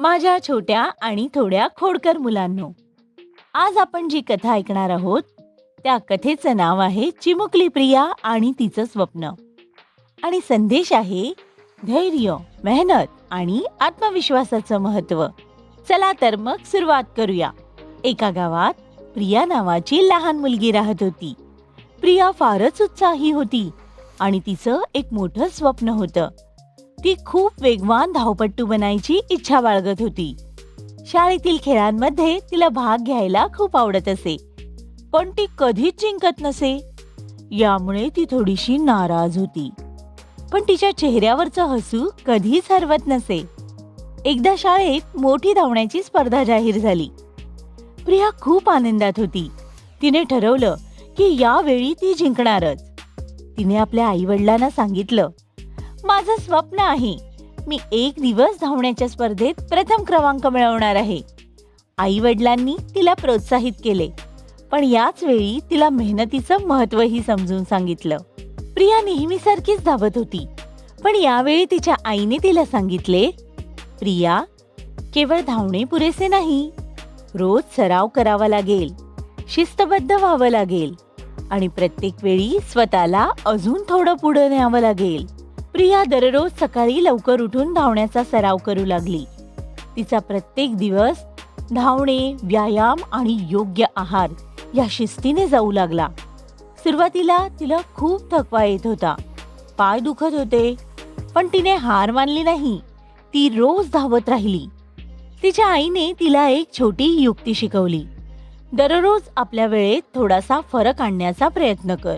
माझ्या छोट्या आणि थोड्या खोडकर मुलांनो. आज आपण जी कथा ऐकणार आहोत त्या कथेचं नाव आहे चिमुकली प्रिया आणि तिचं स्वप्न. आणि संदेश आहे धैर्य मेहनत आणि आत्मविश्वासाचं महत्त्व चला तर मग सुरुवात करूया. एका गावात प्रिया नावाची लहान मुलगी राहत होती. प्रिया फारच उत्साही होती आणि तिचं एक मोठं स्वप्न होतं. ती खूप वेगवान धावपट्टू बनायची इच्छा बाळगत होती. शाळेतील खेळांमध्ये तिला भाग घ्यायला खूप आवडत असे. पण ती कधीच जिंकत नसे. यामुळे ती थोडीशी नाराज होती. पण तिच्या चेहऱ्यावरचं हसू कधीच हरवत नसे. एकदा शाळेत मोठी धावण्याची स्पर्धा जाहीर झाली. प्रिया खूप आनंदात होती. तिने ठरवलं की यावेळी ती जिंकणारच. तिने आपल्या आई वडिलांना सांगितलं माझं स्वप्न आहे. मी एक दिवस धावण्याच्या स्पर्धेत प्रथम क्रमांक मिळवणार आहे. आई वडिलांनी तिला प्रोत्साहित केले पण याच वेळी तिला मेहनतीचं महत्वही समजून सांगितलं. प्रिया नेहमीसारखीच धावत होती पण यावेळी तिच्या आईने तिला सांगितले प्रिया केवळ धावणे पुरेसे नाही. रोज सराव करावा लागेल शिस्तबद्ध व्हावं लागेल आणि प्रत्येक वेळी स्वतःला अजून थोडं पुढं न्यावं लागेल. प्रिया दररोज सकाळी लवकर उठून धावण्याचा सराव करू लागली. तिचा प्रत्येक दिवस धावणे व्यायाम आणि योग्य आहार या शिस्तीने जाऊ लागला. सुरुवातीला तिला खूप थकवा येत होता. पाय दुखत होते पण तिने हार मानली नाही. ती रोज धावत राहिली. तिच्या आईने तिला एक छोटी युक्ती शिकवली. दररोज आपल्या वेळेत थोडासा फरक आणण्याचा प्रयत्न कर.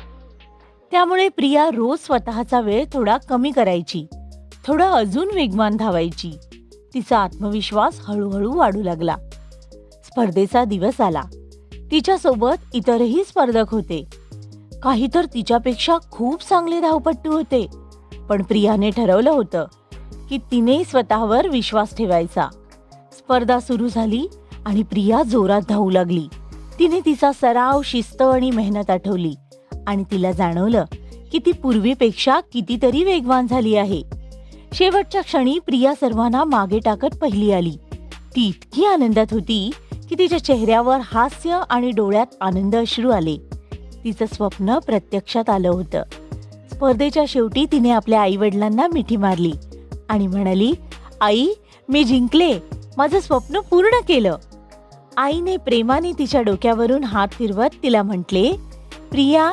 त्यामुळे प्रिया रोज स्वतःचा वेळ थोडा कमी करायची. थोडं अजून वेगवान धावायची. तिचा आत्मविश्वास हळूहळू वाढू लागला. स्पर्धेचा दिवस आला. तिच्यासोबत इतरही स्पर्धक होते. काही तर तिच्यापेक्षा खूप चांगले धावपट्टू होते. पण प्रियाने ठरवलं होतं की तिने स्वतःवर विश्वास ठेवायचा. स्पर्धा सुरू झाली आणि प्रिया जोरात धावू लागली. तिने तिचा सराव शिस्त आणि मेहनत आठवली. आणि तिला जाणवलं की ती पूर्वीपेक्षा कितीतरी वेगवान झाली आहे. शेवटच्या क्षणी प्रिया सर्वांना मागे टाकत पहिली आली. ती इतकी आनंदात होती की तिच्या चेहऱ्यावर हास्य आणि डोळ्यात आनंद अश्रू आले. तिचं स्वप्न प्रत्यक्षात आलं होतं. स्पर्धेच्या शेवटी तिने आपल्या आई वडिलांना मिठी मारली आणि म्हणाली आई मी जिंकले. माझं स्वप्न पूर्ण केलं. आईने प्रेमाने तिच्या डोक्यावरून हात फिरवत तिला म्हटले प्रिया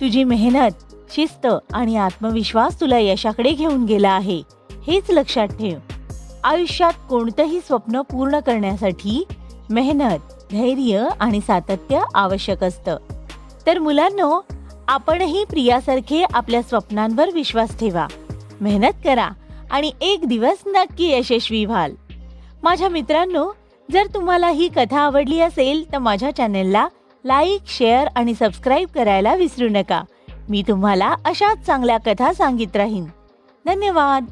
तुझी मेहनत शिस्त आणि आत्मविश्वास तुला यशाकडे घेऊन गेला आहे हेच लक्षात ठेव. आयुष्यात कोणतंही स्वप्न पूर्ण करण्यासाठी मेहनत धैर्य आणि सातत्य आवश्यक असतं. तर मुलांनो आपणही प्रियासारखे आपल्या स्वप्नांवर विश्वास ठेवा. मेहनत करा आणि एक दिवस नक्की यशस्वी व्हाल. माझ्या मित्रांनो जर तुम्हाला ही कथा आवडली असेल तर माझ्या चॅनेलला लाईक शेअर आणि सबस्क्राईब करायला विसरू नका. मी तुम्हाला अशाच चांगल्या कथा सांगित राहीन. धन्यवाद!